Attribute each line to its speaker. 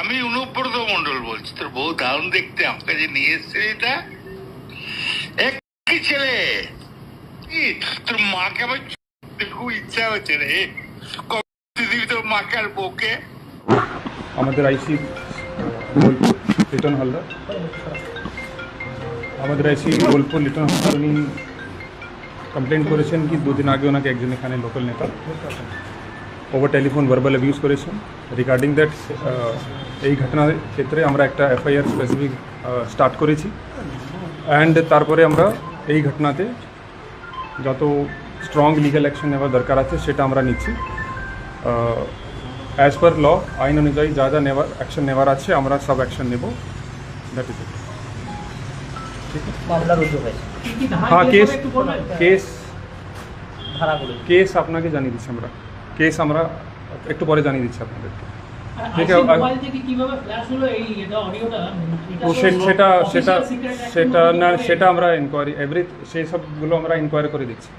Speaker 1: আমি অনুব্রত মন্ডল বলছি, তোর বউ দারুণ দেখতে, আমাকে যে নিয়ে এসছে এটা? এক ছেলে? তোর মাকে আমার খুব ইচ্ছা হচ্ছে রে। দিবি তোর মাকে আর বউকে?
Speaker 2: আমাদের আইসি, লিটন হালদার। আমাদের আইসি বোলপুর লিটন হালদার উনি কমপ্লেন করেছেন কি, দুদিন আগে ওনাকে একজন এখানে লোকাল নেতা। ওভার টেলিফোন ভার্বাল অ্যাবিউজ করেছেন। রিগার্ডিং দ্যাট এই ঘটনার ক্ষেত্রে আমরা একটা এফআইআর স্পেসিফিক স্টার্ট করেছি। অ্যান্ড তারপরে আমরা এই ঘটনাতে যত স্ট্রং লিগ্যাল অ্যাকশন নেওয়ার দরকার আছে সেটা আমরা নিচ্ছি। অ্যাজ পার ল আইন অনুযায়ী যা যা নেওয়ার অ্যাকশন নেওয়ার আছে আমরা সব অ্যাকশন নেব। দ্যাট ইজ ইট হ্যাঁ
Speaker 3: কেস?
Speaker 2: কেস কেস আপনাকে জানিয়ে দিচ্ছি আমরা। কেস আমরা একটু পরে জানিয়ে দিচ্ছি আপনাদেরকে সেটা সেটা সেটা না সেটা আমরা ইনকোয়ারি এভরি সেই সবগুলো আমরা ইনকোয়ারি করে দিচ্ছি।